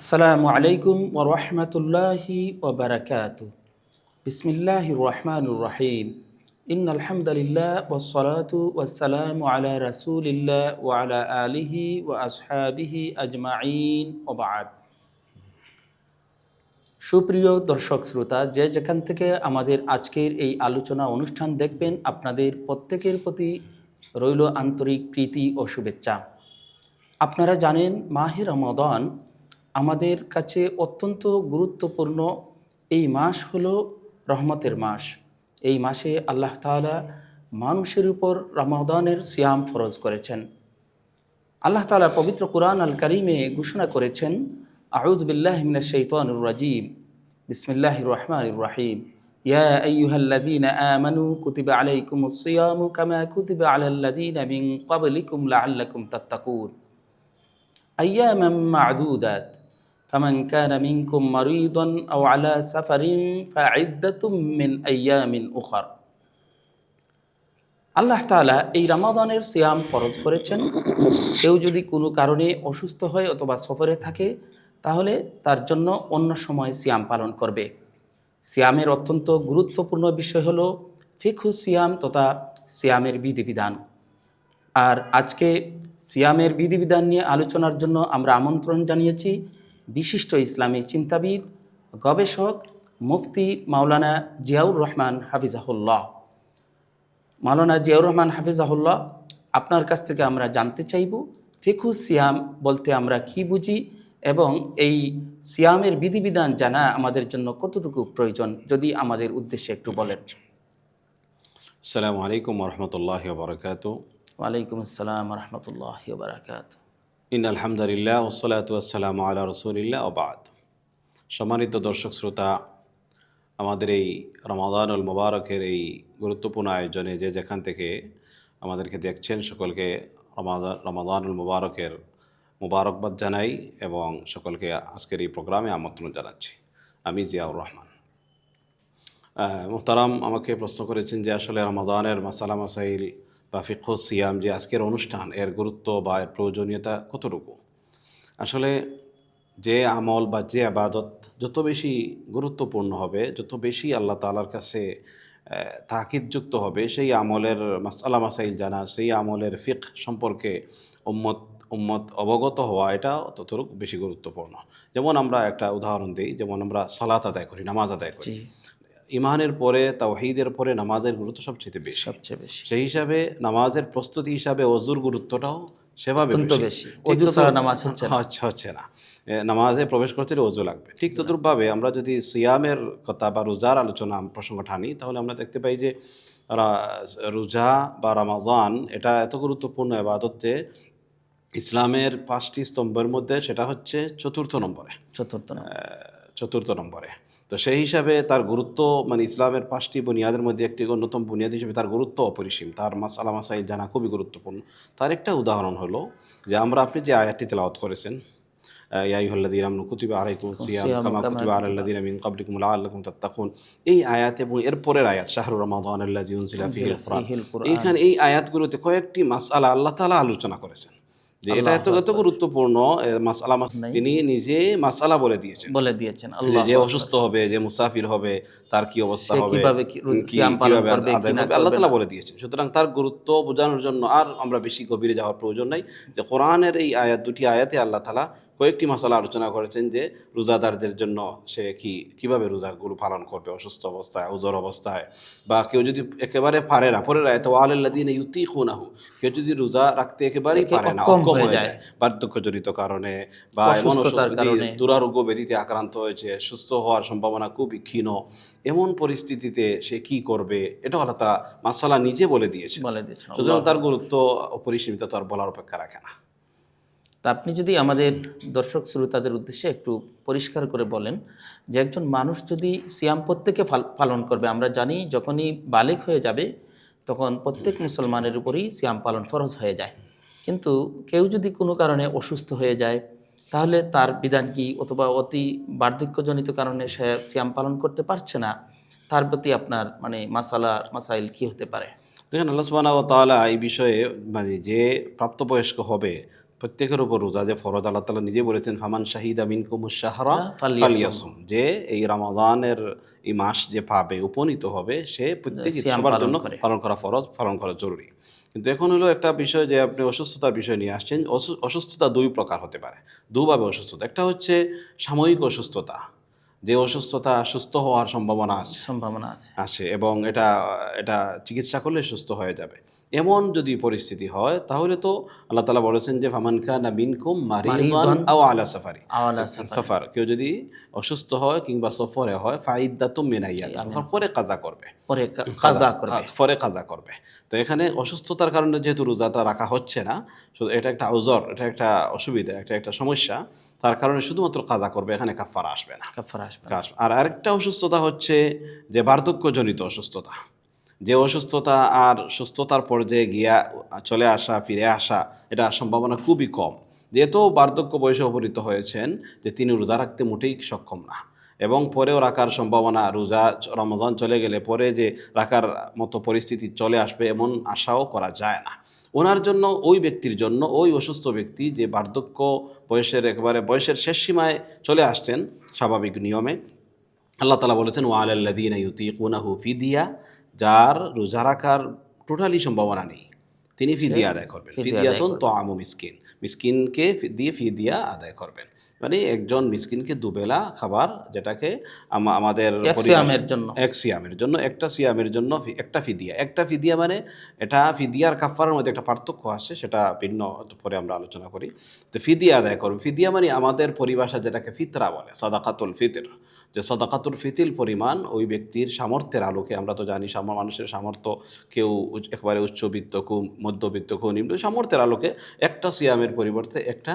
আসসালামু আলাইকুম ওরহমতুল্লাহি ওবরাকাত বিসমিল্লাহির রহমানুর রহিম। ইন আলহামদুলিল্লাহ ওসলাতু ওয়াসালামু আলা রাসূলিল্লাহ ওয়া আলা আলিহি ওয়া আসহাবিহি আজমাইন ওবাদ সুপ্রিয় দর্শক শ্রোতা, যে যেখান থেকে আমাদের আজকের এই আলোচনা অনুষ্ঠান দেখবেন, আপনাদের প্রত্যেকের প্রতি রইল আন্তরিক প্রীতি ও শুভেচ্ছা। আপনারা জানেন, মাহে রমাদান আমাদের কাছে অত্যন্ত গুরুত্বপূর্ণ এই মাস হলো রহমতের মাস। এই মাসে আল্লাহ তাআলা মানুষের উপর রমাদানের সিয়াম ফরজ করেছেন। আল্লাহ তাআলা পবিত্র কোরআন আল কারিমে ঘোষণা করেছেন আউদ বিল্লাহ মিনাশ শাইতানির রাজিম। বিসমিল্লাহির রহমানির রহিম। ইয়া সিয়ামু ফামান কানা মিনকুম মারিদান আও আলা সাফারিন ফাইদ্দাতুম মিন আইয়ামিন আল্লাহ তালা এই রামাদানের সিয়াম ফরজ করেছেন। কেউ যদি কোনো কারণে অসুস্থ হয় অথবা সফরে থাকে, তাহলে তার জন্য অন্য সময় সিয়াম পালন করবে। সিয়ামের অত্যন্ত গুরুত্বপূর্ণ বিষয় হল ফিখু সিয়াম তথা সিয়ামের বিধিবিধান। আর আজকে সিয়ামের বিধিবিধান নিয়ে আলোচনার জন্য আমরা আমন্ত্রণ জানিয়েছি। বিশিষ্ট ইসলামী চিন্তাবিদ গবেষক মুফতি মাওলানা জিয়াউর রহমান হাফিজাহুল্লাহ। মাওলানা জিয়াউর রহমান হাফিজাহুল্লাহ আপনার কাছ থেকে আমরা জানতে চাইব ফিখু সিয়াম বলতে আমরা কি বুঝি এবং এই সিয়ামের বিধিবিধান জানা আমাদের জন্য কতটুকু প্রয়োজন যদি আমাদের উদ্দেশ্যে একটু বলেন। আসসালামু আলাইকুম রহমতুল্লাহ বরকাত ওয়ালাইকুম আসসালাম রহমতুল্লাহ বারাকাত ইন আলহামদুলিল্লাহ ওসলাত আসসালাম আল্লাহ রসুলিল্লাহ ওবাদ সম্মানিত দর্শক শ্রোতা, আমাদের এই রমাদানুল মুবারকের এই গুরুত্বপূর্ণ আয়োজনে যে যেখান থেকে আমাদেরকে দেখছেন, সকলকে রমাদান রমাদানুল মুবারকের মুবারকবাদ জানাই এবং সকলকে আজকের এই প্রোগ্রামে আমন্ত্রণ জানাচ্ছি। আমি জিয়াউর রহমান। মোহতারাম আমাকে প্রশ্ন করেছেন যে আসলে রমাদানের মাসালা মাসাইল বা ফিকহ সিয়াম যে আজকের অনুষ্ঠান, এর গুরুত্ব বা এর প্রয়োজনীয়তা কতটুকু? আসলে যে আমল বা যে আবাদত যত বেশি গুরুত্বপূর্ণ হবে, যত বেশি আল্লাহ তালার কাছে তাকিদযুক্ত হবে, সেই আমলের মাসালা মাসাইল জানা, সেই আমলের ফিক সম্পর্কে উম্মত উম্মত অবগত হওয়া, এটা ততটুকু বেশি গুরুত্বপূর্ণ। যেমন আমরা একটা উদাহরণ দিই, যেমন আমরা সালাত আদায় করি, নামাজ আদায় করি। ইমানের পরে তাওহীদের পরে নামাজের গুরুত্ব সবচেয়ে বেশি। সবচেয়ে বেশি। সেই হিসাবে নামাজের প্রস্তুতি হিসাবে অজুর গুরুত্বটাও সেভাবে বেশি। অজু ছাড়া নামাজ হচ্ছে না। হচ্ছে না। নামাজে প্রবেশ করতে হলে অজু লাগবে। ঠিক তদ্রুপভাবে আমরা যদি সিয়ামের কথা বা রোজার আলোচনা প্রসঙ্গ টানি তাহলে আমরা দেখতে পাই যে রোজা বা রামাজান এটা এত গুরুত্বপূর্ণ এবাদত ইসলামের পাঁচটি স্তম্ভের মধ্যে সেটা হচ্ছে চতুর্থ নম্বরে। চতুর্থ চতুর্থ নম্বরে। তো সেই হিসাবে তার গুরুত্ব মানে ইসলামের পাঁচটি বুনিয়াদের মধ্যে একটি অন্যতম বুনিয়াদ হিসেবে তার গুরুত্ব অপরিসীম। তার মাসালা মাসাইল জানা খুবই গুরুত্বপূর্ণ। তার একটা উদাহরণ হলো যে আমরা আপনি যে আয়াতটি তেলাওয়াত করেছেন ইয়াইহল্লাদিন আমনু কুতিবা আলাইকুম সিয়াম সিয়াম কামা কামা কুতিবা আলাল্লাদিন মিন ক্বাবলিকুম লাআল্লাকুম তাত্তাকুন। এই আয়াত এবং এর পরের আয়াত শাহরু রমাদান আল্লাযী উনজিলা ফিহিল কুরআন। এইখানে এই আয়াতগুলোতে কয়েকটি মাসআলা আল্লাহ তাআলা আলোচনা করেছেন। যে এটা এত এত গুরুত্বপূর্ণ মাসালা তিনি নিজে মাসালা বলে দিয়েছেন। বলে দিয়েছেন আল্লাহ যে অসুস্থ হবে যে মুসাফির হবে তার কি অবস্থা হবে কীভাবে আল্লাহ তালা বলে দিয়েছেন। সুতরাং তার গুরুত্ব বোঝানোর জন্য আর আমরা বেশি গভীরে যাওয়ার প্রয়োজন নাই। যে কোরআনের এই আয়াত দুটি আয়াতে আল্লাহ তালা কয়েকটি মশালা আলোচনা করেছেন যে রোজাদারদের জন্য সে কি কীভাবে রোজাগুলো পালন করবে অসুস্থ অবস্থায় ওজর অবস্থায় বা কেউ যদি একেবারে পারে না পরের আয়াত আল্লাদিন ইউতি খুনাহু কেউ যদি রোজা রাখতে একেবারেই পারে না অক্ষম হয়ে যায়। বার্ধক্যজনিত কারণে বা। দুরারোগ্য ব্যাধিতে আক্রান্ত হয়েছে সুস্থ হওয়ার সম্ভাবনা খুবই ক্ষীণ এমন পরিস্থিতিতে সে কি করবে এটা আল্লাহ তা মাসালা নিজে বলে দিয়েছে সুতরাং তার গুরুত্ব অপরিসীমিত তো আর বলার অপেক্ষা রাখে না তা আপনি যদি আমাদের দর্শক শ্রোতাদের উদ্দেশ্যে একটু পরিষ্কার করে বলেন যে একজন মানুষ যদি সিয়াম প্রত্যেকে পালন করবে, আমরা জানি যখনই বালেক হয়ে যাবে, তখন প্রত্যেক মুসলমানের উপরেই সিয়াম পালন ফরজ হয়ে যায়। কিন্তু কেউ যদি কোনো কারণে অসুস্থ হয়ে যায়, তাহলে তার বিধান কি? অথবা অতি বার্ধক্যজনিত কারণে সে সিয়াম পালন করতে পারছে না, তার প্রতি আপনার মানে মাসালা মাসাইল কি হতে পারে? দেখেন, আল্লাহ তাআলা এই বিষয়ে মানে যে প্রাপ্তবয়স্ক হবে প্রত্যেকের উপর রোজা। যে ফরজ আল্লাহ তালা নিজে বলেছেন ফামান শাহিদ আমিন কুমুর শাহরা ফালিয়াসুম। ফালিয়াসুম। যে এই রামাদানের এই মাস যে পাবে উপনীত হবে সে প্রত্যেক সবার জন্য পালন করা ফরজ পালন করা জরুরি। কিন্তু এখন হলো একটা বিষয় যে আপনি অসুস্থতার বিষয় নিয়ে আসছেন অসুস্থতা দুই প্রকার হতে পারে। দুভাবে অসুস্থতা। একটা হচ্ছে সাময়িক অসুস্থতা। যে অসুস্থতা সুস্থ হওয়ার সম্ভাবনা আছে। সম্ভাবনা আছে। আছে এবং এটা এটা চিকিৎসা করলে সুস্থ হয়ে যাবে। এমন যদি পরিস্থিতি হয় তাহলে তো আল্লাহ তালা বলেছেন যে ফামান খানা মিনকুম মারিদান মারিদান আও আলা সাফারি। সাফার। কেউ যদি অসুস্থ হয় কিংবা সফরে হয় ফাইদা তো মেনাইয়া পরে কাজা করবে। পরে কাজা করবে। পরে কাজা করবে। তো এখানে অসুস্থতার কারণে যেহেতু রোজাটা রাখা হচ্ছে না শুধু এটা একটা আউজর এটা একটা অসুবিধা একটা একটা সমস্যা। তার কারণে শুধুমাত্র কাজা করবে এখানে কাফারা আসবে না। কাফারা আসবে আর আরেকটা অসুস্থতা হচ্ছে যে বার্ধক্যজনিত অসুস্থতা। যে অসুস্থতা আর সুস্থতার পর্যায়ে গিয়া চলে আসা, ফিরে আসা, এটা সম্ভাবনা খুবই কম। যেহেতু বার্ধক্য বয়সে উপনীত হয়েছেন, যে তিনি রোজা রাখতে মোটেই সক্ষম না। এবং পরেও রাখার সম্ভাবনা, রোজা রমজান চলে গেলে পরে যে রাখার মতো পরিস্থিতি চলে আসবে এমন আশাও করা যায় না। ওনার জন্য, ওই ব্যক্তির জন্য, ওই অসুস্থ ব্যক্তি যে বার্ধক্য বয়সের একেবারে বয়সের শেষ সীমায় চলে আসছেন স্বাভাবিক নিয়মে, আল্লাহ তালা বলেছেন, ওয়া আলাল্লাদিনা ইউতিকুনাহু ফিদিয়া যার রোজা রাখার টোটালি সম্ভাবনা নেই। তিনি ফিদিয়া আদায় করবেন। ফিদিয়া ফিদিয়াতুন তো আমু মিসকিন। মিসকিনকে ফি- দিয়ে ফিদিয়া আদায় করবেন। মানে একজন মিসকিনকে দুবেলা খাবার যেটাকে আমাদের এক সিয়ামের জন্য। এক সিয়ামের জন্য একটা সিয়ামের জন্য একটা ফিদিয়া। একটা ফিদিয়া মানে এটা ফিদিয়ার কাফারের মধ্যে একটা পার্থক্য আছে সেটা ভিন্ন পরে আমরা আলোচনা করি। তো ফিদিয়া আদায় করবে ফিদিয়া মানে আমাদের পরিভাষা যেটাকে ফিতরা বলে সাদাকাতুল ফিতর। যে সদাকাতুল ফিতিল পরিমাণ ওই ব্যক্তির সামর্থ্যের আলোকে আমরা তো জানি মানুষের সামর্থ্য কেউ একেবারে উচ্চবিত্ত কেউ মধ্যবিত্ত কেউ নিম্ন সামর্থ্যের আলোকে একটা সিয়ামের পরিবর্তে একটা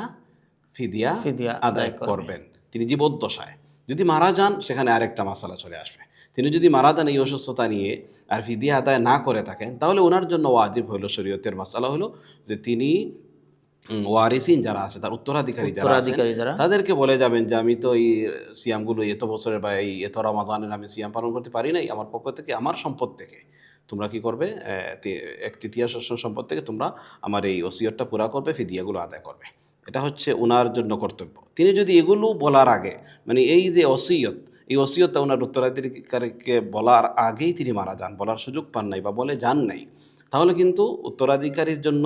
ফিদিয়া ফিদিয়া আদায় করবেন। তিনি জীবদ্দশায়। যদি মারা যান সেখানে আরেকটা মাসালা চলে আসবে। তিনি যদি মারা যান এই অসুস্থতা নিয়ে আর ফিদিয়া আদায় না করে থাকেন তাহলে ওনার জন্য ওয়াজিব হলো শরীয়তের মাসালা হলো যে তিনি ওয়ারিসিন যারা আছে তার উত্তরাধিকারী উত্তরাধিকারী যারা। তাদেরকে বলে যাবেন যে আমি তো এই সিয়ামগুলো এত বছরের বা এই এত রমাজানের আমি সিয়াম পালন করতে পারি নাই আমার পক্ষ থেকে আমার সম্পদ থেকে। তোমরা কি করবে? এক তৃতীয় শস্য সম্পদ থেকে তোমরা আমার এই ওসিয়তটা পুরা করবে ফিদিয়াগুলো আদায় করবে। এটা হচ্ছে ওনার জন্য কর্তব্য। তিনি যদি এগুলো বলার আগে মানে এই যে ওসিয়ত এই ওসিয়তটা ওনার উত্তরাধিকারীকে বলার আগেই তিনি মারা যান বলার সুযোগ পান নাই বা বলে যান নাই তাহলে কিন্তু উত্তরাধিকারীর জন্য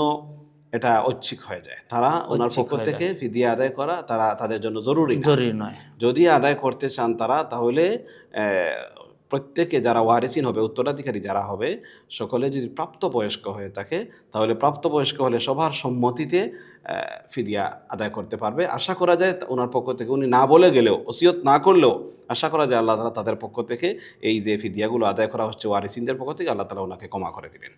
এটা ঐচ্ছিক হয়ে যায়। তারা ওনার পক্ষ থেকে ফিদিয়া আদায় করা তারা তাদের জন্য জরুরি জরুরি নয়। যদি আদায় করতে চান তারা তাহলে প্রত্যেকে যারা ওয়ারিসিন হবে, উত্তরাধিকারী যারা হবে, সকলে যদি প্রাপ্তবয়স্ক হয়ে থাকে, তাহলে প্রাপ্তবয়স্ক হলে সবার সম্মতিতে ফিদিয়া আদায় করতে পারবে। আশা করা যায় ওনার পক্ষ থেকে, উনি না বলে গেলেও, ওসিয়ত না করলেও, আশা করা যায় আল্লাহ তালা তাদের পক্ষ থেকে এই যে ফিদিয়াগুলো আদায় করা হচ্ছে ওয়ারিসিনদের পক্ষ থেকে, আল্লাহ তালা ওনাকে ক্ষমা করে দিবেন।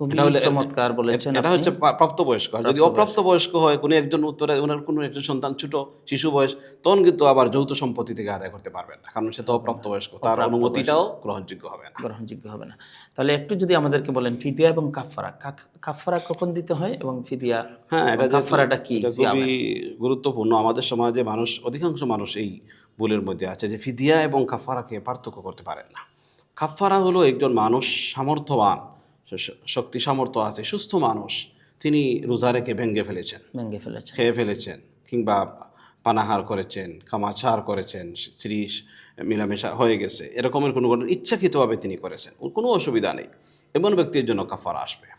এটা হলে- চমৎকার বলেছেন এটা হচ্ছে প্রাপ্তবয়স্ক। যদি অপ্রাপ্তবয়স্ক হয় কোনো একজন উত্তরে ওনার কোনো একজন সন্তান ছোট শিশু বয়স তখন কিন্তু আবার যৌথ সম্পত্তি থেকে আদায় করতে পারবেন না কারণ সে তো অপ্রাপ্তবয়স্ক তার অনুমতিটাও গ্রহণযোগ্য হবে না। গ্রহণযোগ্য হবে না। তাহলে একটু যদি আমাদেরকে বলেন ফিদিয়া এবং কাফারা কাফারা কখন দিতে হয় এবং ফিদিয়া হ্যাঁ এটা কাফারাটা কি? খুবই গুরুত্বপূর্ণ। আমাদের সমাজে মানুষ অধিকাংশ মানুষ এই ভুলের মধ্যে আছে যে ফিদিয়া এবং কাফারাকে পার্থক্য করতে পারেন না। কাফারা হলো একজন মানুষ সামর্থ্যবান শক্তি সামর্থ্য আছে সুস্থ মানুষ তিনি রোজা রেখে ভেঙ্গে ফেলেছেন। ভেঙে ফেলেছেন। খেয়ে ফেলেছেন কিংবা পানাহার করেছেন কামাচার করেছেন স্ত্রী মিলামেশা হয়ে গেছে এরকমের কোনো ঘটনা ইচ্ছাকৃতভাবে তিনি করেছেন ওর কোনো অসুবিধা নেই। এমন ব্যক্তির জন্য কাফার আসবে।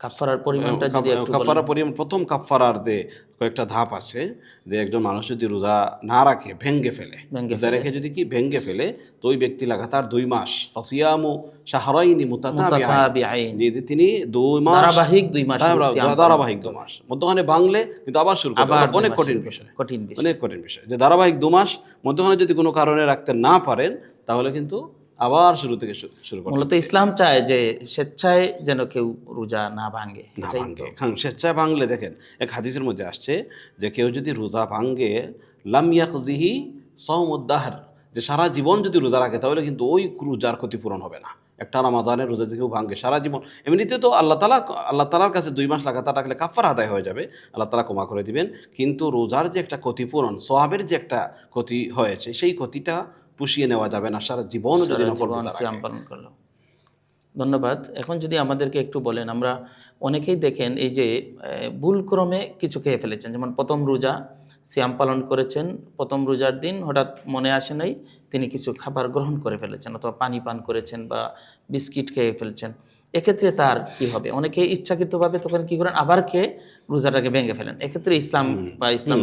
কাফারার পরিমাণটা যদি একটু বলেন। পরিমাণ প্রথম কাফারার যে কয়েকটা ধাপ আছে যে একজন মানুষ যদি রোজা না রাখে ভেঙ্গে ফেলে রোজা রেখে যদি কি ভেঙ্গে ফেলে তো ওই ব্যক্তি লাগাতার দুই মাস ফাসিয়ামু শাহরাইনি মুতাতাবিআইন। মুতাতাবিআইন। যে তিনি দুই মাস ধারাবাহিক দুই মাস ধারাবাহিক দু মাস। মধ্যখানে বাংলে কিন্তু আবার শুরু। দুই অনেক কঠিন বিষয়। কঠিন বিষয়। অনেক কঠিন বিষয়। যে ধারাবাহিক দু মাস মধ্যখানে যদি কোনো কারণে রাখতে না পারেন তাহলে কিন্তু আবার শুরু থেকে শুরু করতে মূলত ইসলাম চায় যে স্বেচ্ছায় যেন কেউ রোজা না ভাঙে না ভাঙ্গে হ্যাঁ স্বেচ্ছায় ভাঙলে দেখেন এক হাদিসের মধ্যে আসছে যে কেউ যদি রোজা ভাঙ্গে লাম ইয়াকজিহি সৌমুদ্দাহর যে সারা জীবন যদি রোজা রাখে তাহলে কিন্তু ওই রোজার ক্ষতিপূরণ হবে না। একটা রামাদানের রোজা যদি কেউ ভাঙ্গে সারা জীবন এমনিতে তো আল্লাহ তালা আল্লাহ তালার কাছে দুই মাস লাগাতার রাখলে কাফার আদায় হয়ে যাবে আল্লাহ তালা ক্ষমা করে দিবেন। কিন্তু রোজার যে একটা ক্ষতিপূরণ সোয়াবের যে একটা ক্ষতি হয়েছে সেই ক্ষতিটা পুষিয়ে নেওয়া যাবে না সারা জীবন যদি নফল সিয়াম পালন করল। ধন্যবাদ। এখন যদি আমাদেরকে একটু বলেন আমরা অনেকেই দেখেন এই যে ভুলক্রমে কিছু খেয়ে ফেলেছেন। যেমন প্রথম রোজা সিয়াম পালন করেছেন প্রথম রোজার দিন হঠাৎ মনে আসে নাই তিনি কিছু খাবার গ্রহণ করে ফেলেছেন অথবা পানি পান করেছেন বা বিস্কিট খেয়ে ফেলছেন। এক্ষেত্রে তার কি হবে? অনেকে ইচ্ছাকৃতভাবে তখন কি করেন? আবার খেয়ে রোজাটাকে ভেঙে ফেলেন। এক্ষেত্রে ইসলাম বা ইসলাম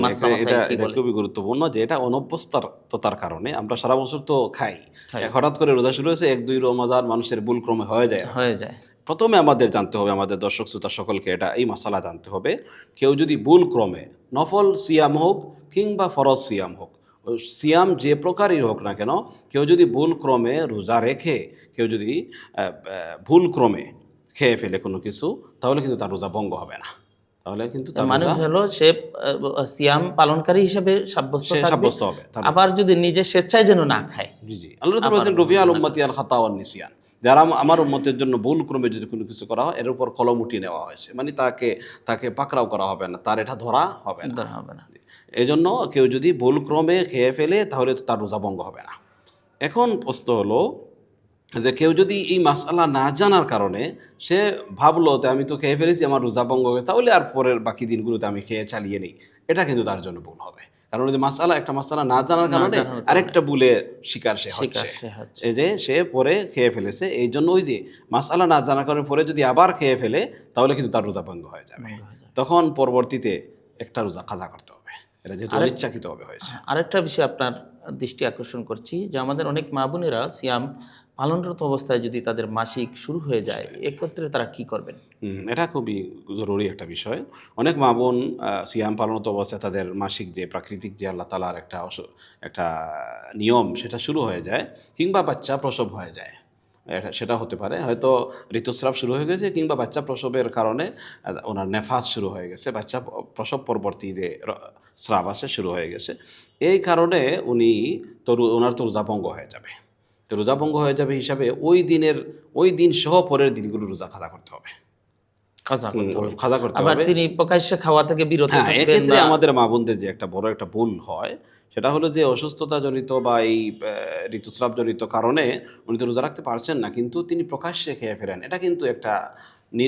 খুবই গুরুত্বপূর্ণ যে এটা অনভ্যস্ততার কারণে। আমরা সারা বছর তো খাই। হঠাৎ করে রোজা শুরু হয়েছে এক দুই রমজান মানুষের ভুল ক্রমে হয়ে যায়। হয়ে যায়। প্রথমে আমাদের জানতে হবে আমাদের দর্শক শ্রোতা সকলকে এটা এই মশালা জানতে হবে। কেউ যদি ভুল ক্রমে নফল সিয়াম হোক কিংবা ফরজ সিয়াম হোক সিয়াম যে প্রকারই হোক না কেন কেউ যদি ভুল ক্রমে রোজা রেখে কেউ যদি ভুল ক্রমে খেয়ে ফেলে কোনো কিছু তাহলে কিন্তু তার রোজা ভঙ্গ হবে না। তাহলে কিন্তু তার মানে হলো সে সিয়াম পালনকারী হিসেবে সাব্যস্ত সাব্যস্ত হবে আবার যদি নিজে স্বেচ্ছায় যেন না খায় জি জি। আল্লাহ রাসূল বলেছেন রফিয়া আল উম্মতি আল খাতা ওয়ান নিসিয়ান। যারা আমার উম্মতের জন্য ভুল ক্রমে যদি কোনো কিছু করা হয় এর উপর কলম উঠিয়ে নেওয়া হয়েছে। মানে তাকে তাকে পাকড়াও করা হবে না তার এটা ধরা হবে না। ধরা হবে না। এই জন্য কেউ যদি ভুল ক্রমে খেয়ে ফেলে তাহলে তো তার রোজা ভঙ্গ হবে না। এখন প্রশ্ন হলো যে কেউ যদি এই মাসালা না জানার কারণে সে ভাবলো যে আমি তো খেয়ে ফেলেছি আমার রোজা ভঙ্গ হয়েছে তাহলে আর পরের বাকি দিনগুলোতে আমি খেয়ে চালিয়ে নিই। এটা কিন্তু তার জন্য ভুল হবে। কারণ ওই যে মাসালা একটা মাসালা না জানার কারণে আরেকটা ভুলে শিকার সে হচ্ছে। এই যে সে পরে খেয়ে ফেলেছে এই জন্য ওই যে মাসালা না জানার কারণে পরে যদি আবার খেয়ে ফেলে তাহলে কিন্তু তার রোজা ভঙ্গ হয়ে যাবে। ভঙ্গ হয়ে যাবে। তখন পরবর্তীতে একটা রোজা কাজা করতে হবে। এটা যেহেতু অনিচ্ছাকৃতভাবে হয়েছে। আরেকটা বিষয় আপনার দৃষ্টি আকর্ষণ করছি যে আমাদের অনেক মা বোনেরা সিয়াম পালনরত অবস্থায় যদি তাদের মাসিক শুরু হয়ে যায় একত্রে তারা কি করবেন? এটা খুবই জরুরি একটা বিষয়। অনেক মা বোন সিয়াম পালনত অবস্থায় তাদের মাসিক যে প্রাকৃতিক যে আল্লাহ তালার একটা অস- একটা নিয়ম সেটা শুরু হয়ে যায় কিংবা বাচ্চা প্রসব হয়ে যায়। সেটা হতে পারে। হয়তো ঋতুস্রাব শুরু হয়ে গেছে কিংবা বাচ্চা প্রসবের কারণে ওনার নেফাস শুরু হয়ে গেছে। বাচ্চা প্রসব পরবর্তী যে স্রাব আসে শুরু হয়ে গেছে। এই কারণে উনি তরু, ওনার তো রোজাভঙ্গ হয়ে যাবে। তো রোজাভঙ্গ হয়ে যাবে হিসাবে ওই দিনের, ওই দিন সহ পরের দিনগুলো রোজা খাদা করতে হবে। কাজা করতে হবে। খাজা করতে আবার তিনি প্রকাশ্যে খাওয়া থেকে বিরত হ্যাঁ থাকবেন এক্ষেত্রে আমাদের মা বোনদের যে একটা বড় একটা ভুল হয় সেটা হলো যে অসুস্থতা জনিত বা এই আহ, ঋতুস্রাব জনিত কারণে উনি তো রোজা রাখতে পারছেন না কিন্তু তিনি প্রকাশ্যে খেয়ে ফেরেন। এটা কিন্তু একটা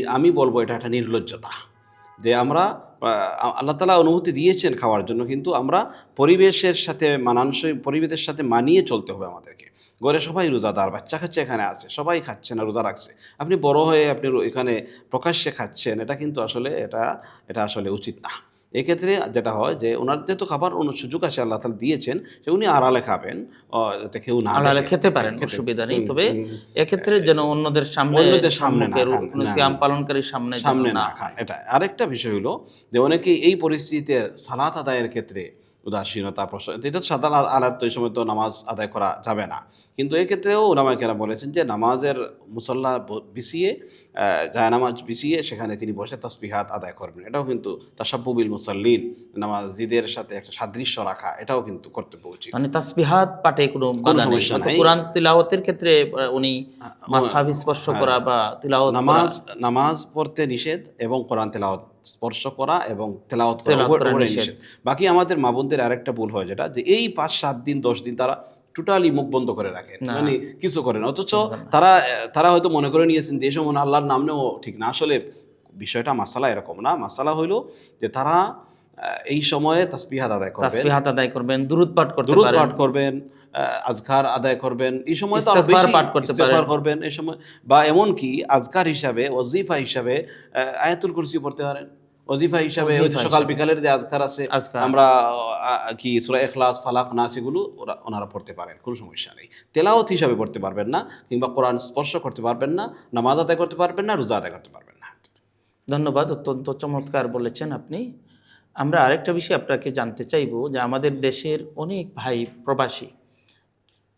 আমি বলব এটা একটা নির্লজ্জতা। যে আমরা আল্লাহ তালা অনুমতি দিয়েছেন খাওয়ার জন্য কিন্তু আমরা পরিবেশের সাথে মানানসই পরিবেশের সাথে মানিয়ে চলতে হবে আমাদেরকে। ঘরে সবাই রোজাদার বাচ্চা খাচ্ছে এখানে আছে সবাই খাচ্ছে না রোজা রাখছে। আপনি বড় হয়ে আপনি এখানে প্রকাশ্যে খাচ্ছেন এটা কিন্তু আসলে এটা এটা আসলে উচিত না। এক্ষেত্রে যেটা হয় যে ওনার যেহেতু খাবার অন্য সুযোগ আছে আল্লাহ তালা দিয়েছেন যে উনি আড়ালে খাবেন যাতে কেউ না দেখে। খেতে পারেন অসুবিধা নেই। তবে এক্ষেত্রে যেন অন্যদের সামনে অন্যদের সামনে না সিয়াম পালনকারীর সামনে সামনে না খান। এটা আরেকটা বিষয় হলো যে অনেকে এই পরিস্থিতিতে সালাত আদায়ের ক্ষেত্রে উদাসীনতা প্রশ্ন এটা সাধারণ আলাদ তো এই সময় তো নামাজ আদায় করা যাবে না। কিন্তু এক্ষেত্রেও ওনামায় কেনা বলেছেন যে নামাজের মুসল্লা বিছিয়ে যায় নামাজ বিছিয়ে সেখানে তিনি বসে তসবিহাত আদায় করবেন। এটাও কিন্তু তাসাব্বুবিল মুসল্লিন নামাজিদের সাথে একটা সাদৃশ্য রাখা এটাও কিন্তু কর্তব্য উচিত মানে তাসবিহাত পাঠে কোনো সমস্যা নাই। কোরআন তিলাওয়াতের ক্ষেত্রে উনি মাসহাব স্পর্শ করা বা তিলাওয়াত নামাজ নামাজ পড়তে নিষেধ এবং কোরআন তেলাওয়াত স্পর্শ করা এবং তেলাওয়াত করা। নিষেধ। বাকি আমাদের মা বোনদের আরেকটা ভুল হয় যেটা যে এই পাঁচ সাত দিন দশ দিন তারা টোটালি মুখ বন্ধ করে রাখেন। মানে কিছু করেন। অথচ তারা তারা হয়তো মনে করে নিয়েছেন যে এই সময় আল্লাহর নাম নেও ঠিক না। আসলে বিষয়টা মাসালা এরকম না। মাসালা হইল যে তারা এই সময়ে তাসবিহাত আদায় করবেন। তাসবিহাত আদায় করবেন দুরুদ পাঠ করতে দুরুদ পাঠ করবেন আজকার আদায় করবেন। এই সময় তো আরও বেশি পাঠ করতে পারেন। করবেন। এই সময় বা এমন কি আজকার হিসাবে ওজিফা হিসাবে আয়াতুল কুরসি পড়তে পারেন। ওজিফা হিসাবে সকাল বিকালের যে আজকার আছে আমরা কি সূরা ইখলাস ফালাক নাস এগুলো ওরা ওনারা পড়তে পারেন কোনো সমস্যা নেই। তেলাওয়াত হিসাবে পড়তে পারবেন না কিংবা কোরআন স্পর্শ করতে পারবেন না নামাজ আদায় করতে পারবেন না রোজা আদায় করতে পারবেন না। ধন্যবাদ অত্যন্ত চমৎকার বলেছেন আপনি। আমরা আরেকটা বিষয় আপনাকে জানতে চাইব যে আমাদের দেশের অনেক ভাই প্রবাসী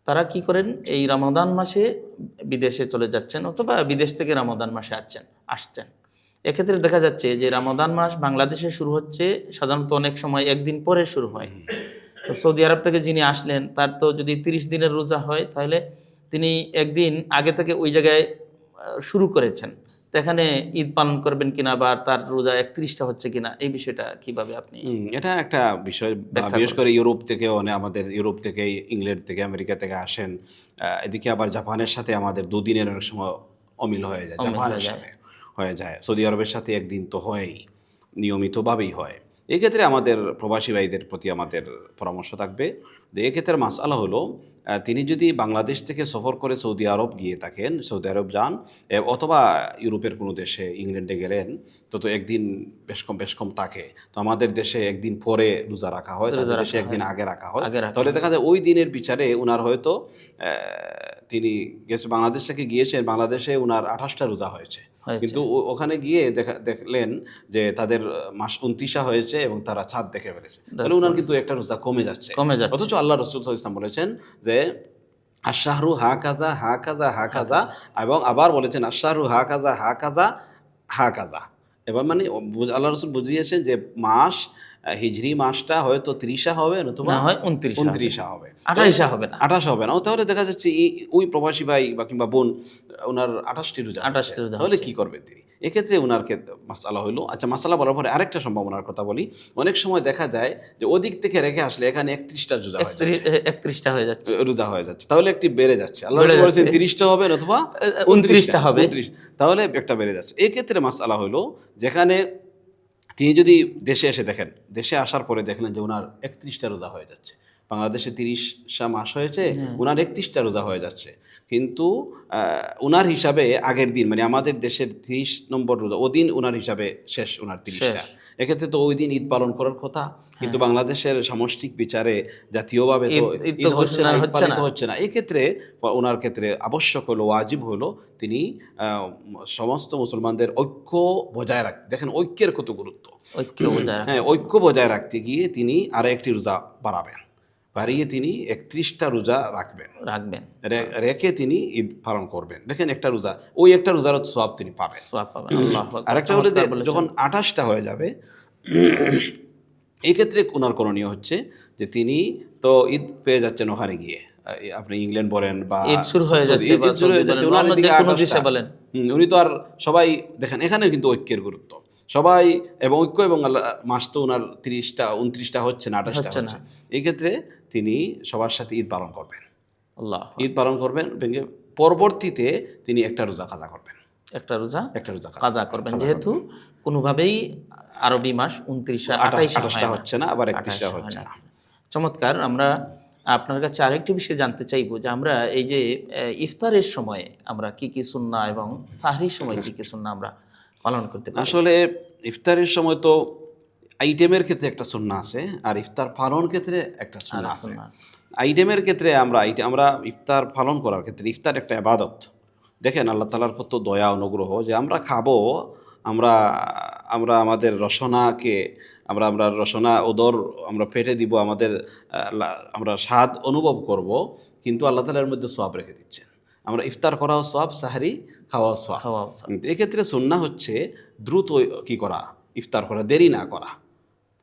তারা কি করেন? এই রমাদান মাসে বিদেশে চলে যাচ্ছেন অথবা বিদেশ থেকে রমাদান মাসে আসছেন আসছেন। এক্ষেত্রে দেখা যাচ্ছে যে রমাদান মাস বাংলাদেশে শুরু হচ্ছে সাধারণত অনেক সময় একদিন পরে শুরু হয়। তো সৌদি আরব থেকে যিনি আসলেন তার তো যদি তিরিশ দিনের রোজা হয় তাহলে তিনি একদিন আগে থেকে ওই জায়গায় শুরু করেছেন। তো এখানে ঈদ পালন করবেন কিনা বা তার রোজা একত্রিশটা হচ্ছে কিনা এই বিষয়টা কীভাবে আপনি এটা একটা বিষয় বিশেষ করে ইউরোপ থেকে অনেক আমাদের ইউরোপ থেকে ইংল্যান্ড থেকে আমেরিকা থেকে আসেন। আহ, এদিকে আবার জাপানের সাথে আমাদের দুদিনের অনেক সময় অমিল হয়ে যায় জাপানের সাথে। হয়ে যায়। সৌদি আরবের সাথে একদিন তো হয়ই নিয়মিতভাবেই হয়। এক্ষেত্রে আমাদের প্রবাসী ভাইদের প্রতি আমাদের পরামর্শ থাকবে যে এক্ষেত্রে মাসালা হলো তিনি যদি বাংলাদেশ থেকে সফর করে সৌদি আরব গিয়ে থাকেন সৌদি আরব যান অথবা ইউরোপের কোনো দেশে ইংল্যান্ডে গেলেন তো তো একদিন বেশ কম বেশ কম থাকে। তো আমাদের দেশে একদিন পরে রোজা রাখা হয় দেশে একদিন আগে রাখা হয়। তাহলে দেখা যায় ওই দিনের বিচারে উনার হয়তো তিনি গেছে বাংলাদেশ থেকে গিয়েছেন বাংলাদেশে উনার আঠাশটা রোজা হয়েছে। কিন্তু ওখানে গিয়ে দেখা দেখলেন যে তাদের মাস উনত্রিশা হয়েছে এবং তারা ছাদ দেখে ফেলেছে। তাহলে ওনার কিন্তু একটা রোজা কমে যাচ্ছে। কমে যাচ্ছে। অথচ আল্লাহ রসুল ইসলাম বলেছেন যে আশাহরু হা কাজা হা কাজা হা কাজা এবং আবার বলেছেন আশাহরু হা কাজা হা কাজা হা কাজা এবার মানে আল্লাহ রসুল বুঝিয়েছেন যে মাস হিজরি মাসটা হয়তো ত্রিশা হবে নতুবা হয় উনত্রিশ উনত্রিশা হবে। আঠাইশা হবে না। আঠাশ হবে না। ও তাহলে দেখা যাচ্ছে ওই প্রবাসী ভাই বা কিংবা বোন ওনার আঠাশটি রোজা আঠাশটি রোজা তাহলে কি করবে তিনি? এক্ষেত্রে ওনার ক্ষেত্রে মাসালা হইল। আচ্ছা মাসালা বলার পরে আরেকটা সম্ভাবনার কথা বলি। অনেক সময় দেখা যায় যে ওদিক থেকে রেখে আসলে এখানে একত্রিশটা রোজা হয়ে যাচ্ছে। একত্রিশটা হয়ে যাচ্ছে। রোজা হয়ে যাচ্ছে। তাহলে একটি বেড়ে যাচ্ছে। আল্লাহ বলেছেন তিরিশটা হবে অথবা উনত্রিশটা হবে। 29 তাহলে একটা বেড়ে যাচ্ছে। এক্ষেত্রে ক্ষেত্রে মাসালা হলো যেখানে তিনি যদি দেশে এসে দেখেন দেশে আসার পরে দেখলেন যে ওনার একত্রিশটা রোজা হয়ে যাচ্ছে। বাংলাদেশে তিরিশটা মাস হয়েছে ওনার একত্রিশটা রোজা হয়ে যাচ্ছে। কিন্তু ওনার হিসাবে আগের দিন মানে আমাদের দেশের তিরিশ নম্বর রোজা ওদিন ওনার হিসাবে শেষ ওনার তিরিশটা। এক্ষেত্রে তো ওই দিন ঈদ পালন করার কথা কিন্তু বাংলাদেশের সামষ্টিক বিচারে জাতীয়ভাবে তো হচ্ছে না ঘোষণা ঈদ হচ্ছে না। এই ক্ষেত্রে ওনার ক্ষেত্রে আবশ্যক হলো ওয়াজিব হলো তিনি আহ, সমস্ত মুসলমানদের ঐক্য বজায় রাখতে দেখেন ঐক্যের কত গুরুত্ব। ঐক্য বজায় হ্যাঁ ঐক্য বজায় রাখতে গিয়ে তিনি আরও একটি রোজা বাড়াবেন বাড়িয়ে তিনি একত্রিশটা রোজা রাখবেন। রাখবেন। রেখে তিনি ঈদ পালন করবেন। দেখেন একটা রোজা ওই একটা রোজার সব তিনি পাবেন। আকবার। আরেকটা হলো। যখন আঠাশটা হয়ে যাবে এক্ষেত্রে ক্ষেত্রে ওনার করণীয় হচ্ছে যে তিনি তো ঈদ পেয়ে যাচ্ছেন ওখানে গিয়ে। আপনি ইংল্যান্ড বলেন বা ঈদ শুরু হয়ে যাচ্ছে ঈদ- শুরু হয়ে উনি তো আর সবাই দেখেন এখানে কিন্তু ঐক্যের গুরুত্ব। সবাই এবং ঐক্য এবং মাস তো ওনার তিরিশটা উনত্রিশটা হচ্ছে না আঠাশটা হচ্ছে এই ক্ষেত্রে তিনি সবার সাথে ঈদ পালন করবেন। আল্লাহ ঈদ পালন করবেন ভেঙে পরবর্তীতে তিনি একটা রোজা কাজা করবেন। একটা রোজা একটা রোজা কাজা করবেন। যেহেতু কোনোভাবেই আরবি মাস উনত্রিশা আঠাশ- আঠাশটা হচ্ছে না, আবার একত্রিশটা হচ্ছে না। চমৎকার আমরা আপনার কাছে আরেকটি বিষয় জানতে চাইব যে আমরা এই যে ইফতারের সময় আমরা কি কি সুন্না এবং সাহরির সময় কি কি সুন্না আমরা পালন করতে পারি। আসলে ইফতারের সময় তো আইটেমের ক্ষেত্রে একটা সুন্না আছে আর ইফতার পালন ক্ষেত্রে একটা সুন্না আছে। আইটেমের ক্ষেত্রে আমরা আইটে আমরা ইফতার পালন করার ক্ষেত্রে ইফতার একটা আবাদত দেখেন আল্লাহ তালার কত দয়া অনুগ্রহ যে আমরা খাব আমরা আমরা আমাদের রসনাকে আমরা আমরা রসনা ওদর আমরা ফেটে দিব আমাদের আমরা স্বাদ অনুভব করব কিন্তু আল্লাহ তালার মধ্যে সব রেখে দিচ্ছেন। আমরা ইফতার করাও সব সাহারি খাওয়াও সব এক্ষেত্রে সুন্না হচ্ছে দ্রুত কি করা ইফতার করা দেরি না করা।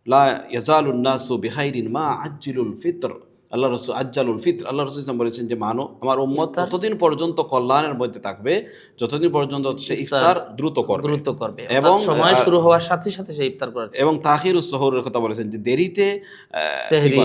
লা ইয়াজালুন্নাসু বিখাইরিন মা আজ্জিলুল ফিতর। আল্লাহ রসুল আজ্জালুল ফিতর। আল্লাহ রসুল ইসলাম বলেছেন যে মানো আমার উম্মত ততদিন পর্যন্ত কল্যাণের মধ্যে থাকবে যতদিন পর্যন্ত সে ইফতার দ্রুত করবে। দ্রুত করবে। এবং, সময় শুরু হওয়ার সাথে সাথে সে ইফতার করার এবং তাহির শহরের কথা বলেছেন যে দেরিতে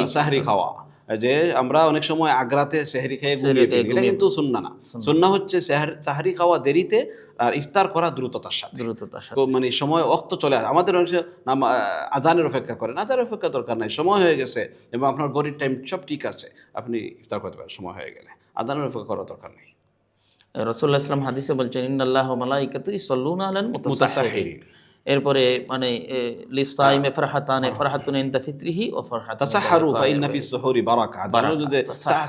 সাহরি খাওয়া। যে আমরা অনেক সময় আগ্রাতে সেহরি খেয়ে ঘুমিয়ে ফেলি। এটা কিন্তু সুন্না না। সুন্না। হচ্ছে সেহর- খাওয়া দেরিতে আর ইফতার করা দ্রুততার সাথে। দ্রুততার সাথে। মানে সময় অক্ত চলে আসে। আমাদের অনেক নাম আজানের অপেক্ষা করেন। আজানের অপেক্ষা দরকার নাই। সময় হয়ে গেছে এবং আপনার গরিব টাইম সব ঠিক আছে। আপনি ইফতার করতে পারেন সময় হয়ে গেলে। আজানের অপেক্ষা করার দরকার নেই। রসুল্লাহ ইসলাম হাদিসে বলছেন ইন্নাল্লাহ মালাইকাতু ইসাল্লুনা মুতাসাহিরিন মুতাসাহিরিন। এরপরে মানে লিসাইমে ফরহাতানে ফরহাতুন ইনদা ফিত্রিহি ও ফরহাতুন তাসাহারু ফাইন্না ফিস সুহুরি বারাকা যে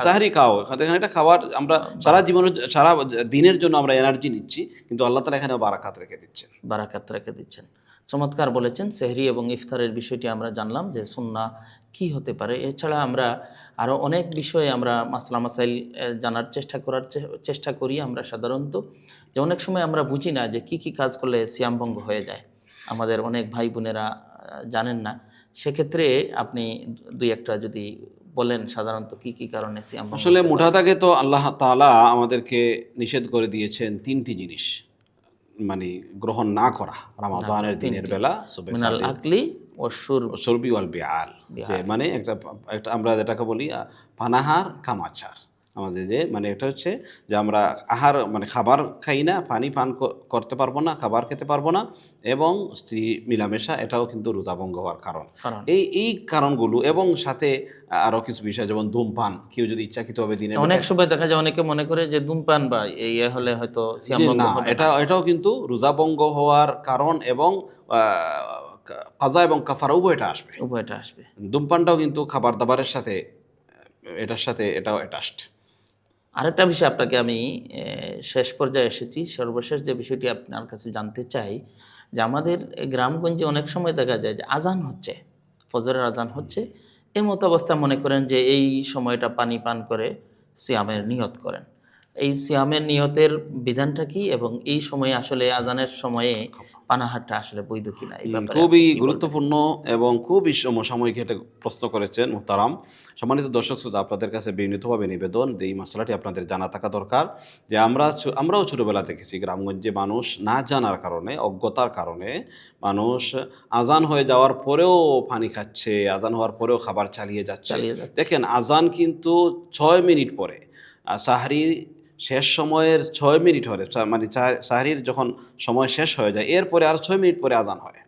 সাহারি খাও এখানে একটা খাওয়ার আমরা সারা জীবনের সারা দিনের জন্য আমরা এনার্জি নিচ্ছি কিন্তু আল্লাহ তালা এখানে বারাকাত রেখে দিচ্ছেন। বারাকাত রেখে দিচ্ছেন। চমৎকার বলেছেন সেহরি এবং ইফতারের বিষয়টি আমরা জানলাম যে সুন্না কি হতে পারে। এছাড়া আমরা আরও অনেক বিষয়ে আমরা মাসলা মাসাইল জানার চেষ্টা করার চেষ্টা করি আমরা সাধারণত। যে অনেক সময় আমরা বুঝি না যে কি কি কাজ করলে সিয়ামভঙ্গ হয়ে যায়। আমাদের অনেক ভাই বোনেরা জানেন না। সেক্ষেত্রে আপনি দুই একটা যদি বলেন সাধারণত কি কি কারণে আসলে মোটা দাগে তো আল্লাহ তাআলা আমাদেরকে নিষেধ করে দিয়েছেন তিনটি জিনিস মানে গ্রহণ না করা রামাজানের দিনের বেলা আকলি সর্বি ওয়াল বিআল। মানে একটা একটা আমরা যেটাকে বলি পানাহার কামাচার। আমাদের যে মানে এটা হচ্ছে যে আমরা আহার মানে খাবার খাই না পানি পান করতে পারব না খাবার খেতে পারব না এবং স্ত্রী মিলামেশা এটাও কিন্তু রোজাভঙ্গ হওয়ার কারণ। এই এই কারণগুলো এবং সাথে আরও কিছু বিষয় যেমন ধূমপান কেউ যদি ইচ্ছাকৃতভাবে দিনে অনেক সময় দেখা যায় অনেকে মনে করে যে ধূমপান বা এই হলে হয়তো না এটা এটাও কিন্তু রোজাভঙ্গ হওয়ার কারণ এবং কাজা এবং কাফারা উভয়টা আসবে। উভয়টা আসবে। ধূমপানটাও কিন্তু খাবার দাবারের সাথে এটার সাথে এটাও অ্যাটাচড আরেকটা বিষয় আপনাকে আমি শেষ পর্যায়ে এসেছি। সর্বশেষ যে বিষয়টি আপনার কাছে জানতে চাই, যে আমাদের গ্রামগঞ্জে অনেক সময় দেখা যায় যে আজান হচ্ছে, ফজরের আজান হচ্ছে। এই মতো অবস্থা মনে করেন যে এই সময়টা পানি পান করে, সিয়ামের নিয়ত করেন। এই সিয়ামের নিয়তের বিধানটা কি এবং এই সময়ে আসলে আজানের সময়ে পানাহারটা আসলে বৈধ কিনা খুবই? গুরুত্বপূর্ণ এবং খুবই সমসাময়িক এটা প্রশ্ন করেছেন মুহতারাম সম্মানিত দর্শক শ্রোতা আপনাদের কাছে বিনীতভাবে নিবেদন যে এই মশলাটি আপনাদের জানা থাকা দরকার যে আমরা আমরাও ছোটোবেলা দেখেছি গ্রামগঞ্জে মানুষ না জানার কারণে অজ্ঞতার কারণে মানুষ আজান হয়ে যাওয়ার পরেও পানি খাচ্ছে আজান হওয়ার পরেও খাবার চালিয়ে যাচ্ছে। দেখেন আজান কিন্তু ছয় মিনিট পরে আর সাহারির শেষ সময়ের ছয় মিনিট হলে মানে সাহারির যখন সময় শেষ হয়ে যায়, এরপরে আর ছয় মিনিট পরে আজান হয়।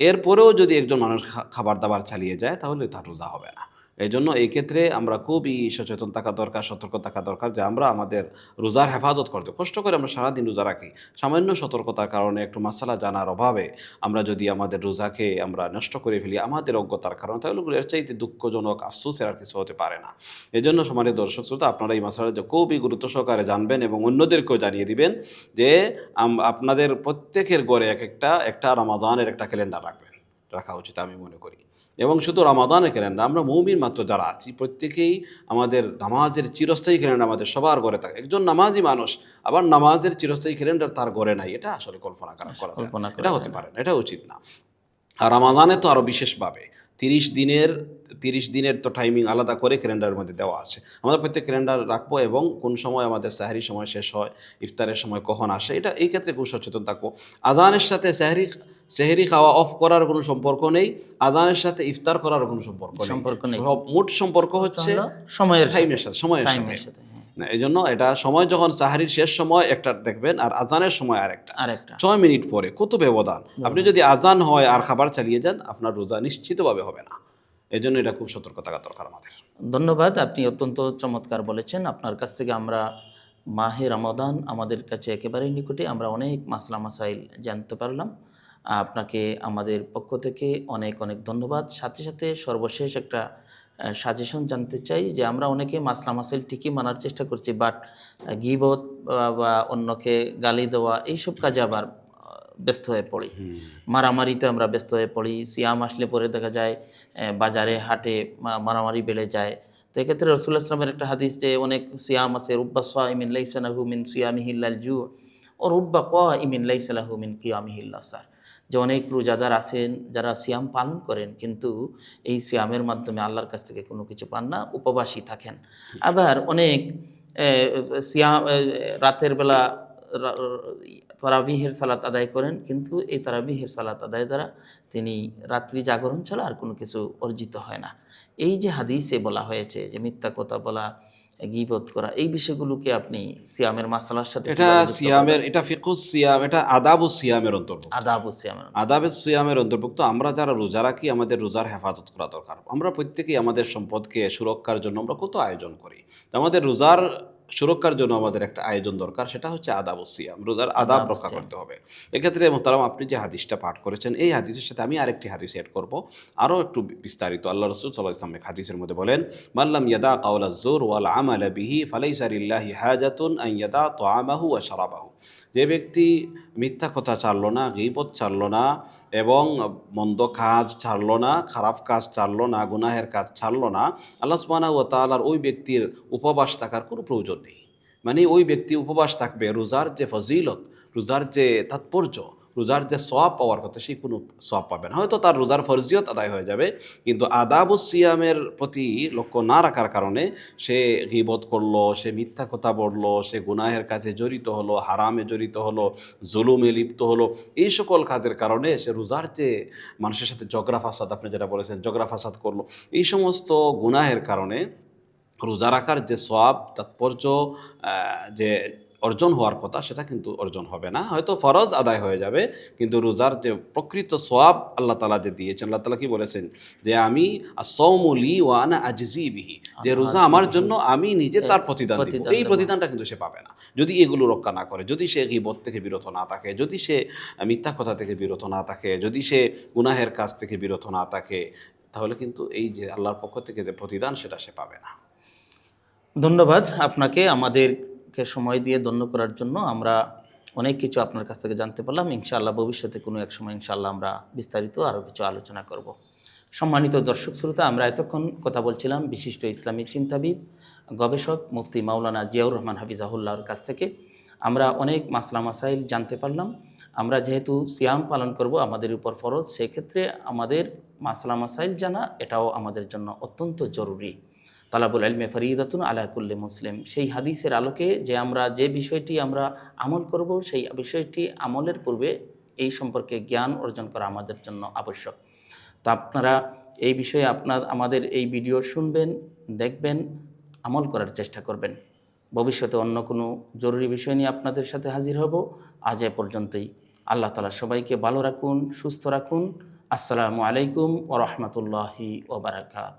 এরপরেও যদি একজন মানুষ খাবার দাবার চালিয়ে যায়, তাহলে তার রোজা হবে না। এই জন্য এই ক্ষেত্রে আমরা খুবই সচেতন থাকা দরকার, সতর্ক থাকা দরকার যে আমরা আমাদের রোজার হেফাজত করতে। কষ্ট করে আমরা সারাদিন রোজা রাখি। সামান্য সতর্কতার কারণে একটু মশালা জানার অভাবে আমরা যদি আমাদের রোজাকে আমরা নষ্ট করে ফেলি, আমাদের অজ্ঞতার কারণে, তাহলে এর চাইতে দুঃখজনক, আফসোসের আর কিছু হতে পারে না। এই জন্য সমাজের দর্শক শ্রোতা, আপনারা এই মশালা খুবই গুরুত্ব সহকারে জানবেন এবং অন্যদেরকেও জানিয়ে দিবেন যে আপনাদের প্রত্যেকের গড়ে এক একটা একটা রমাজানের একটা ক্যালেন্ডার রাখবেন। রাখা উচিত আমি মনে করি। এবং শুধু রমাদানের ক্যালেন্ডার আমরা মৌমিন মাত্র যারা আছি প্রত্যেকেই আমাদের নামাজের চিরস্থায়ী ক্যালেন্ডার আমাদের সবার ঘরে থাকে। একজন নামাজি মানুষ আবার নামাজের চিরস্থায়ী ক্যালেন্ডার তার ঘরে নাই এটা আসলে কল্পনা করা। কল্পনা করা এটা হতে পারে না এটা উচিত না। আর রমাদানে তো আরও বিশেষভাবে তিরিশ দিনের তিরিশ দিনের তো টাইমিং আলাদা করে ক্যালেন্ডারের মধ্যে দেওয়া আছে। আমরা প্রত্যেক ক্যালেন্ডার রাখব এবং কোন সময় আমাদের সাহারি সময় শেষ হয় ইফতারের সময় কখন আসে এটা এই ক্ষেত্রে খুব সচেতন থাকব। আজানের সাথে সাহারি সেহেরি খাওয়া অফ করার কোনো সম্পর্ক নেই আজানের সাথে ইফতার করার কোনো সম্পর্ক নেই। সম্পর্ক নেই। মোট সম্পর্ক হচ্ছে সময়ের টাইমের সাথে সময়ের সাথে। হ্যাঁ। এই জন্য এটা সময় যখন সাহারির শেষ সময় একটা দেখবেন আর আজানের সময় আর একটা আরেকটা। ছয় মিনিট পরে কত ব্যবধান আপনি যদি আজান হয় আর খাবার চালিয়ে যান আপনার রোজা নিশ্চিতভাবে হবে না। এই জন্য এটা খুব সতর্ক থাকা দরকার আমাদের। ধন্যবাদ আপনি অত্যন্ত চমৎকার বলেছেন। আপনার কাছ থেকে আমরা মাহে রমাদান আমাদের কাছে একেবারেই নিকটে আমরা অনেক মাসলা মাসাইল জানতে পারলাম। আপনাকে আমাদের পক্ষ থেকে অনেক অনেক ধন্যবাদ। সাথে সাথে সর্বশেষ একটা সাজেশন জানতে চাই যে আমরা অনেকে মাসলা মাসাইল ঠিকই মানার চেষ্টা করছি বাট গিবত বা অন্যকে গালি দেওয়া এইসব কাজে আবার ব্যস্ত হয়ে পড়ি। মারামারিতে আমরা ব্যস্ত হয়ে পড়ি সিয়াম আসলে পরে দেখা যায় বাজারে হাটে মারামারি বেড়ে যায়। তো এক্ষেত্রে রসুল্লাহ ইসলামের একটা হাদিস যে অনেক সিয়াম আছে রুব্বা সোয়াইমিন লাইসানাহু মিন সিয়ামিহিল্লাল জু ও রুব্বা ক ইমিন লাইসালাহু মিন কিয়ামিহিল্লা সার যে অনেক রোজাদার আছেন, যারা সিয়াম পালন করেন, কিন্তু এই সিয়ামের মাধ্যমে আল্লাহর কাছ থেকে কোনো কিছু পান না, উপবাসী থাকেন। আবার অনেক সিয়াম রাতের বেলা তারাবিহের সালাত আদায় করেন, কিন্তু এই তারাবিহের সালাত আদায় দ্বারা তিনি রাত্রি জাগরণ ছাড়া আর কোনো কিছু অর্জিত হয় না। এই যে হাদিসে বলা হয়েছে যে মিথ্যা কথা বলা গিবত করা এই বিষয়গুলোকে আপনি সিয়ামের মাসালার সাথে এটা সিয়ামের এটা ফিকুস সিয়াম এটা আদাব ও সিয়ামের অন্তর্ভুক্ত? আদাব সিয়ামের আদাবের সিয়ামের অন্তর্ভুক্ত আমরা যারা রোজা রাখি আমাদের রোজার হেফাজত করা দরকার। আমরা প্রত্যেকেই আমাদের সম্পদকে সুরক্ষার জন্য আমরা কত আয়োজন করি। আমাদের রোজার সুরক্ষার জন্য আমাদের একটা আয়োজন দরকার সেটা হচ্ছে আদাব সিয়াম রোজার আদাব রক্ষা করতে হবে। এক্ষেত্রে মোতারাম আপনি যে হাদিসটা পাঠ করেছেন এই হাদিসের সাথে আমি আরেকটি হাদিস এড করব। আরও একটু বিস্তারিত। আল্লাহ রসুল সাল্লাহ ইসলাম হাদিসের মধ্যে বলেন মাল্লাম ইয়াদা কাউলা জোর ওয়াল আমাল বিহি ফালাইসারিল্লাহি হাজাতুন আইয়াদা তো আমাহু আর শারাবাহু। যে ব্যক্তি মিথ্যা কথা ছাড়ল না গিপথ ছাড়ল না এবং মন্দ কাজ ছাড়ল না, খারাপ কাজ ছাড়ল না, গুনাহের কাজ ছাড়ল না, আল্লাহ সুবহানাহু ওয়া তাআলার ওই ব্যক্তির উপবাস থাকার কোনো প্রয়োজন নেই। মানে ওই ব্যক্তি উপবাস থাকবে, রোজার যে ফজিলত, রোজার যে তাৎপর্য রোজার যে সওয়াব পাওয়ার কথা, সেই কোনো সওয়াব পাবে না। হয়তো তার রোজার ফরজিয়ত আদায় হয়ে যাবে, কিন্তু আদাবু সিয়ামের প্রতি লক্ষ্য না রাখার কারণে সে গিবত করল, সে মিথ্যা কথা বলল, সে গুনাহের কাজে জড়িত হলো, হারামে জড়িত হলো, জুলুমে লিপ্ত হলো, এই সকল কাজের কারণে সে রোজার যে মানুষের সাথে জগরা ফাসাদ, আপনি যেটা বলেছেন জগরা ফাসাদ করল, এই সমস্ত গুনাহের কারণে রোজা রাখার যে সব তাৎপর্য যে অর্জন হওয়ার কথা সেটা কিন্তু অর্জন হবে না। হয়তো ফরজ আদায় হয়ে যাবে কিন্তু রোজার যে প্রকৃত সোয়াব আল্লাহ তালা যে দিয়েছেন আল্লাহ তালা কি বলেছেন? যে আমি সৌমলি ওয়ান আজিজি বিহি। যে রোজা আমার জন্য আমি নিজে তার প্রতিদান এই প্রতিদানটা কিন্তু সে পাবে না। যদি এগুলো রক্ষা না করে যদি সে গিবত থেকে বিরত না থাকে যদি সে মিথ্যা কথা থেকে বিরত না থাকে যদি সে গুনাহের কাজ থেকে বিরত না থাকে তাহলে কিন্তু এই যে আল্লাহর পক্ষ থেকে যে প্রতিদান সেটা সে পাবে না। ধন্যবাদ। আপনাকে আমাদেরকে সময় দিয়ে ধন্য করার জন্য আমরা অনেক কিছু আপনার কাছ থেকে জানতে পারলাম। ইনশাআল্লাহ ভবিষ্যতে কোনো এক সময় ইনশাআল্লাহ আমরা বিস্তারিত আরও কিছু আলোচনা করব। সম্মানিত দর্শক শ্রোতা, আমরা এতক্ষণ কথা বলছিলাম বিশিষ্ট ইসলামী চিন্তাবিদ, গবেষক মুফতি মাওলানা জিয়াউর রহমান হাফিজাহুল্লাহর কাছ থেকে। আমরা অনেক মাসলা মাসাইল জানতে পারলাম। আমরা যেহেতু সিয়াম পালন করব আমাদের উপর ফরজ, সেক্ষেত্রে আমাদের মাসলা মাসাইল জানা এটাও আমাদের জন্য অত্যন্ত জরুরি। তালাবুল আলমে ফরিদাতুন আলা কুল্লি মুসলিম। সেই হাদিসের আলোকে যে আমরা যে বিষয়টি আমরা আমল করব, সেই বিষয়টি আমলের পূর্বে এই সম্পর্কে জ্ঞান অর্জন করা আমাদের জন্য আবশ্যক। তা আপনারা এই বিষয়ে আপনার, আমাদের এই ভিডিও শুনবেন, দেখবেন, আমল করার চেষ্টা করবেন। ভবিষ্যতে অন্য কোনো জরুরি বিষয় নিয়ে আপনাদের সাথে হাজির হব। আজ এ পর্যন্তই। আল্লাহ তালা সবাইকে ভালো রাখুন, সুস্থ রাখুন। আসসালামু আলাইকুম ও রহমতুল্লাহি ওবরাকাত